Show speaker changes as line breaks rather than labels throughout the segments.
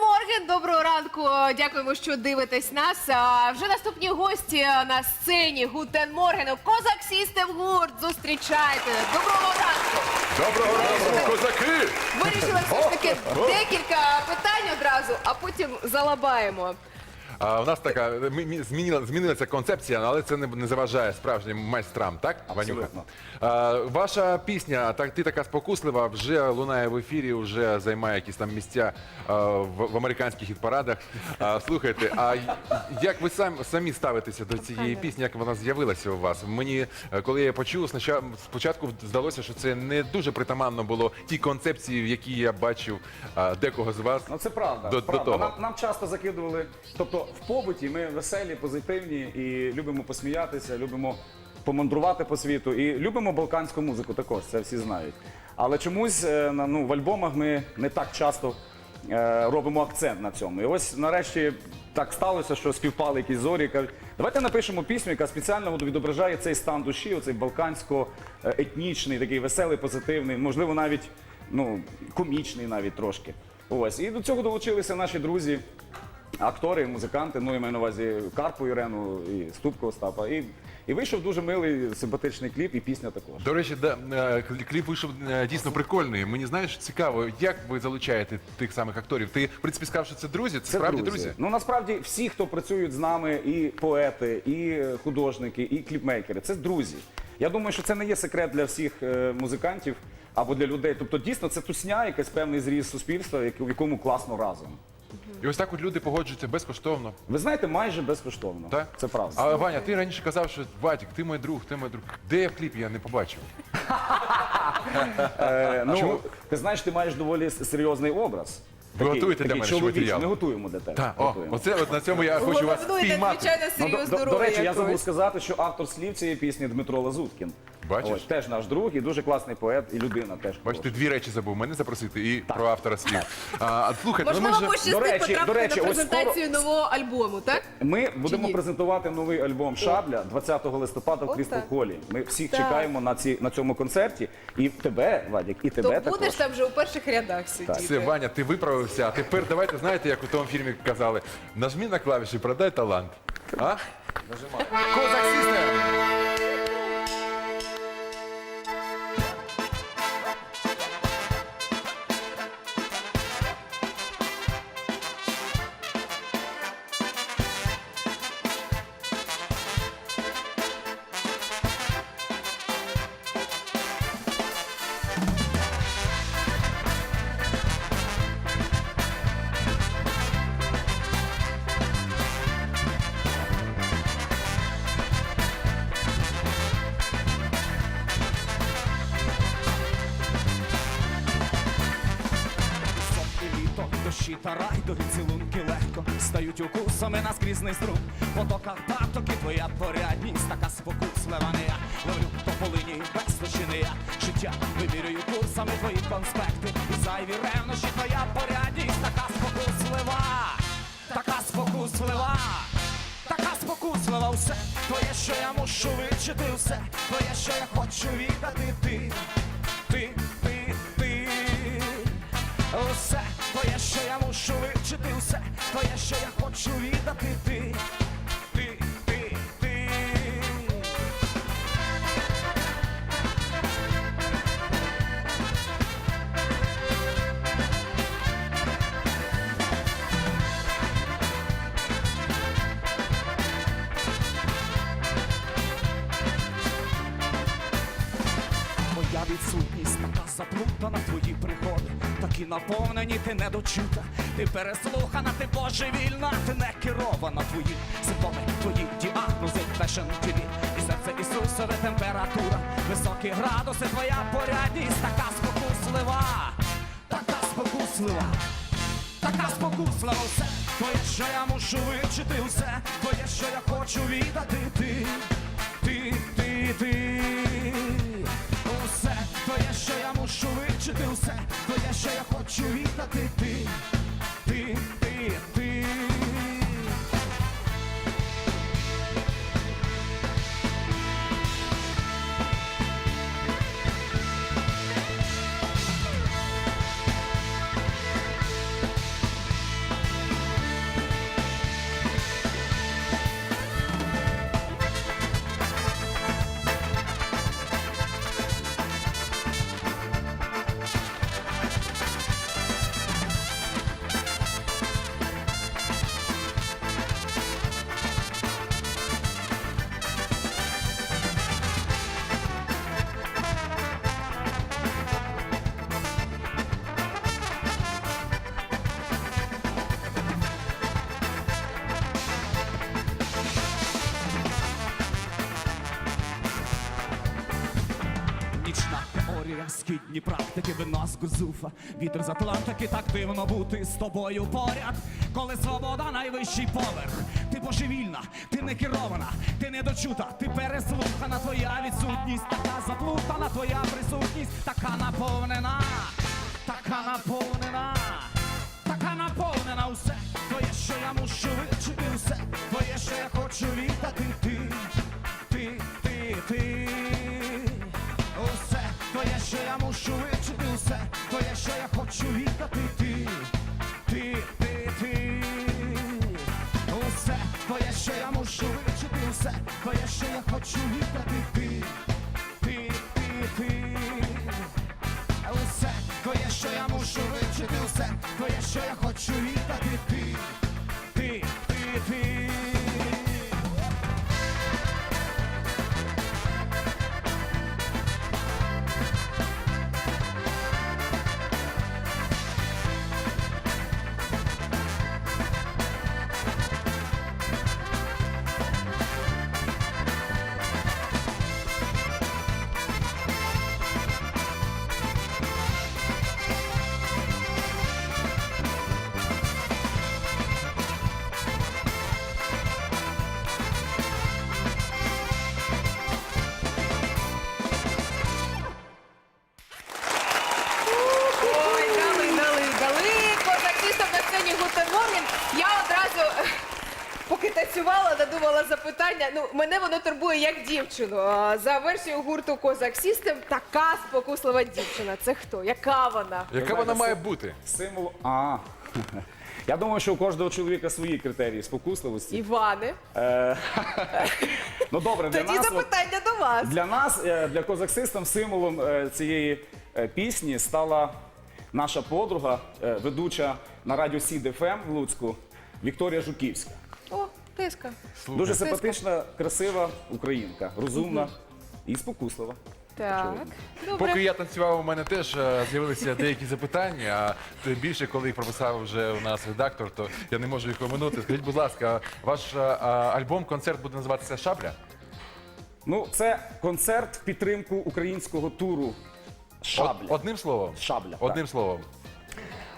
Морген. Доброго ранку. Дякуємо, що дивитесь нас. А вже наступні гості на сцені Гутен Морген. Козак Сістем гурт. Зустрічайте. Доброго ранку.
Доброго ранку, козаки!
Вирішили все ж таки декілька питань одразу, а потім залабаємо.
А, у нас така змінила, змінилася концепція, але це не, не заважає справжнім майстрам, так? Ванюха?
Абсолютно.
А, ваша пісня, так, ти така спокуслива, вже лунає в ефірі, вже займає якісь там місця а, в, в американських хіт-парадах. А, слухайте, а як ви сам, самі ставитеся до цієї пісні, як вона з'явилася у вас? Мені, е, коли я почув, спочатку, здалося, що це не дуже притаманно було тій концепції, в якій я бачив а, декого з вас.
Ну це правда.
До- до того.
Нам, нам часто закидували. Тобто в побуті ми веселі, позитивні і любимо посміятися, любимо помандрувати по світу і любимо балканську музику також, це всі знають. Але чомусь е, ну, в альбомах ми не так часто е, робимо акцент на цьому. І ось нарешті так сталося, що співпали якісь зорі. давайте напишемо пісню, яка спеціально відображає цей стан душі, оцей балкансько-етнічний, такий веселий, позитивний, можливо, навіть ну, комічний навіть трошки. Ось. І до цього долучилися наші друзі, актори, музиканти, ну я маю на увазі Карпу Ірену і Ступко Остапа. І, і вийшов дуже милий, симпатичний кліп, і пісня також.
До речі, да, е, кліп вийшов е, дійсно прикольний. Мені знаєш, цікаво, як ви залучаєте тих самих акторів. Ти, в принципі, сказав, що це друзі, це, справді друзі.
Ну насправді всі, хто працюють з нами, і поети, і е, художники, і кліпмейкери, це друзі. Я думаю, що це не є секрет для всіх е, музикантів або для людей. Тобто, дійсно, це тусня, якийсь певний зріз суспільства, яку- в якому класно разом.
І ось так от люди погоджуються безкоштовно.
Ви знаєте, майже безкоштовно.
Так?
Це правда.
А Ваня, ти раніше казав, що Вадік, ти мій друг, ти мій друг. Де я в кліпі? Я не побачив.
Е, ну, ти знаєш, ти маєш доволі с- серйозний образ.
Ви готуєте для мене ще
чоловічий.
матеріал?
Ми готуємо для тебе.
Так, о,
готуємо.
оце от на цьому я хочу вас
Готуєте,
спіймати.
звичайно,
Ну, до,
серйозну
до,
роль
до речі, я забув
якусь.
сказати, що автор слів цієї пісні Дмитро Лазуткін.
Бачиш?
Ось, теж наш друг і дуже класний поет і людина теж.
Бачите, дві речі забув мене запросити і про автора слів. А, слухайте, ну,
Можливо,
ми вже...
До речі, до речі,
на
ось
презентацію нового альбому, так?
Ми будемо
ні?
презентувати новий альбом Шабля 20 листопада в
От
Крістал
так.
Холі. Ми всіх
Так.
чекаємо на ці на цьому концерті. І тебе, Вадік, і тебе
То
також.
будеш там вже у перших рядах сидіти.
Все, Ваня, ти виправився, а тепер давайте, знаєте, як у тому фільмі казали, нажми на клавіші, продай талант. А? Нажимай. Козак Сістем!
Дощі та райдові цілунки легко стають укусами наскрізний струм. Потока таток і твоя порядність, така спокуслива не я. Ловлю по полині без точини я. Життя вимірюю курсами твої конспекти. І зайві ревнощі твоя порядність, така спокуслива, така спокуслива. Така спокуслива все твоє, що я мушу вивчити все, твоє, що я хочу віддати ти, ти, ти, ти. Усе твоє, що я мушу вивчити, усе. Твоє, що я хочу віддати. Ти, відсутність така заплутана, твої такі наповнені, ти недочута, ти переслухана, ти божевільна, ти не керована, твої симптоми, твої діагнози, фешн ТВ, і серце Ісусове температура, високі градуси, твоя порядність, така спокуслива, така спокуслива. Така спокуслива все, твоє, що я мушу вивчити усе, твоє, що я хочу віддати. Ти, ти, ти, ти. Що я мушу вивчити усе, То я що я хочу віддати ти, ти, ти, ти. Східні практики, вина з Гузуфа Вітер з Атлантики, так дивно бути з тобою поряд. Коли свобода найвищий поверх Ти божевільна, ти не керована, ти не дочута, ти переслухана Твоя відсутність, така заплутана, твоя присутність, така наповнена, така наповнена така наповнена усе. Твоє, що я мушу вивчити усе. Твоє, що я хочу віддати ти, ти, віддати ти, ти, ти, ти. Усе твоє, що я мушу вивчити усе твоє, що я хочу віддати ти, ти, ти, ти. Усе твоє, що я мушу вивчити, усе твоє, що я хочу віддати ти, ти,
запитання. Ну, мене воно турбує як дівчину. А, За версією гурту Козак Сістем, така спокуслива дівчина. Це хто? Яка вона?
Яка вона має бути?
Символ. А. Я думаю, що у кожного чоловіка свої критерії спокусливості.
Іване.
Е, Ну добре, для
Тоді
нас, от,
запитання до вас.
для нас, е, для козаксистам, символом е, цієї е, пісні стала наша подруга, е, ведуча на радіо Сід ФМ в Луцьку Вікторія Жуківська.
Тиска.
Дуже симпатична, красива українка, розумна і спокуслива.
Так. Добре.
Поки я танцював, у мене теж е, з'явилися деякі запитання. А тим більше, коли їх прописав вже у нас редактор, то я не можу їх оминути. Скажіть, будь ласка, ваш е, а, альбом, концерт буде називатися Шабля?
Ну, це концерт в підтримку українського туру Шабля.
Од- одним словом?
Шабля,
Одним словом.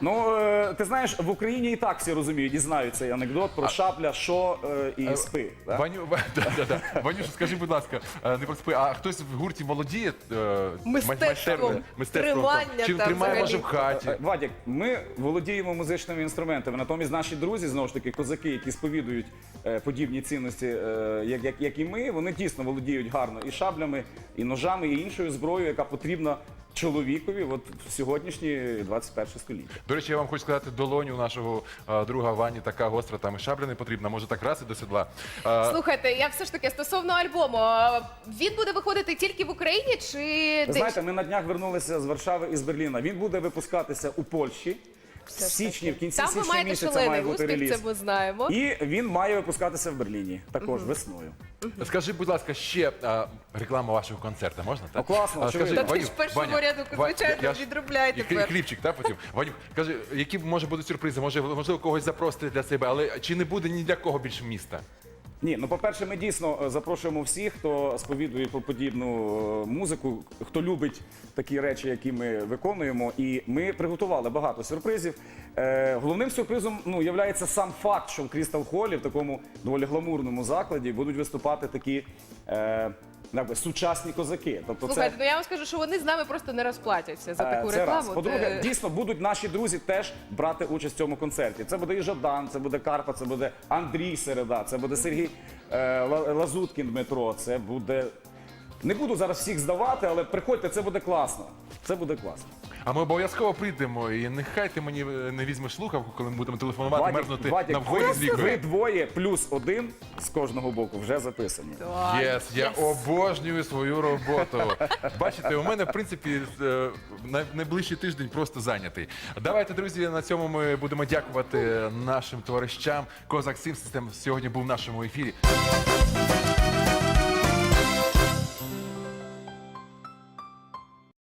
Ну, е, ти знаєш, в Україні і так всі розуміють і знають цей анекдот про шабля, що е, і спи. да?
Ваню, да, да, да. Ванюша, скажи, будь ласка, е, не проспи, а хтось в гурті володіє е,
Мистецтвом
майстерним мистецтвом?
тримання
Чи
там
тримає
взагалі.
може в хаті?
Е, Вадік, ми володіємо музичними інструментами. Натомість наші друзі, знову ж таки, козаки, які сповідують е, подібні цінності, е, як, як, як і ми, вони дійсно володіють гарно і шаблями, і ножами, і іншою зброєю, яка потрібна чоловікові от в сьогоднішнє 21 століття.
До речі, я вам хочу сказати, долоню нашого а, друга Вані така гостра, там і шабля не потрібна, може так раз і до седла. А,
Слухайте, я все ж таки стосовно альбому. а, Він буде виходити тільки в Україні чи
Ви
десь?
знаєте, ми на днях вернулися з Варшави і з Берліна. Він буде випускатися у Польщі. В
Все ж
січні, в кінці
Там ви
січня
маєте
місяця
шалений
має бути
успіх,
реліз.
це ми знаємо.
І він має випускатися в Берліні також весною.
Скажи, будь ласка, ще а, реклама вашого концерту, можна? Так?
О, класно,
А,
очевидно.
Та ти ж в першому ряду,
Ва-
звичайно,
я ж-
відробляй
і
тепер.
Хлібчик, так, потім. Ваню, кажи, які може будуть сюрпризи? Може, можливо, когось запросити для себе, але чи не буде ні для кого більше міста?
Ні, ну по-перше, ми дійсно е, запрошуємо всіх, хто сповідує про подібну е, музику, хто любить такі речі, які ми виконуємо. І ми приготували багато сюрпризів. Е, головним сюрпризом ну, є сам факт, що в Крістал Холі, в такому доволі гламурному закладі, будуть виступати такі е, якби, сучасні козаки. Тобто
Слухайте, ну я вам скажу, що вони з нами просто не розплатяться за
Е,
таку
Це раз.
рекламу.
По-друге,
Ти-
дійсно будуть наші друзі теж брати участь в цьому концерті. Це буде і Жадан, це буде Карпа, це буде Андрій Середа, це буде Сергій е, Ла- Лазуткін Дмитро, це буде. Не буду зараз всіх здавати, але приходьте, це буде класно. Це буде класно.
А ми обов'язково прийдемо, і нехай ти мені е, не візьмеш слухавку, коли ми будемо телефонувати,
Вадік,
мерзнути
Вадік,
на вході з
ви,
лікою.
ви двоє плюс один з кожного боку вже записані.
Єс, я обожнюю свою роботу. Бачите, у мене, в принципі, е, най- найближчий тиждень просто зайнятий. Давайте, друзі, на цьому ми будемо дякувати нашим товаришам. Козак Сім Систем сьогодні був в нашому ефірі.